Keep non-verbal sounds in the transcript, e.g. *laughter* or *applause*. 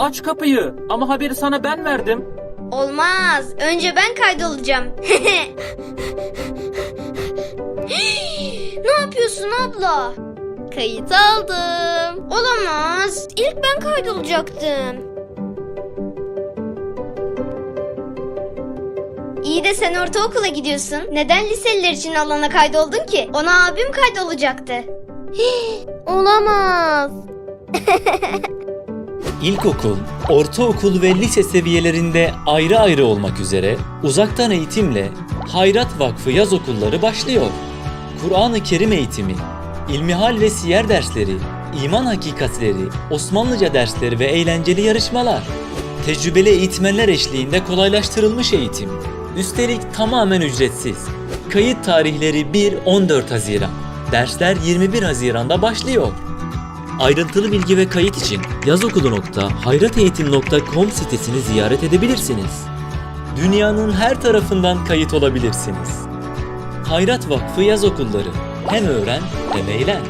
aç kapıyı. Ama haberi sana ben verdim. Olmaz. Önce ben kaydolacağım. ne yapıyorsun abla? Kayıt aldım. Olamaz. İlk ben kaydolacaktım. İyi de sen ortaokula gidiyorsun. Neden liseliler için alana kaydoldun ki? Ona abim kaydolacaktı. Olamaz. *laughs* İlkokul, ortaokul ve lise seviyelerinde ayrı ayrı olmak üzere uzaktan eğitimle Hayrat Vakfı yaz okulları başlıyor. Kur'an-ı Kerim eğitimi, ilmihal ve siyer dersleri, iman hakikatleri, Osmanlıca dersleri ve eğlenceli yarışmalar. Tecrübeli eğitmenler eşliğinde kolaylaştırılmış eğitim. Üstelik tamamen ücretsiz. Kayıt tarihleri 1-14 Haziran. Dersler 21 Haziran'da başlıyor. Ayrıntılı bilgi ve kayıt için yazokulu.hayrateğitim.com sitesini ziyaret edebilirsiniz. Dünyanın her tarafından kayıt olabilirsiniz. Hayrat Vakfı Yaz Okulları. Hem öğren hem eğlen.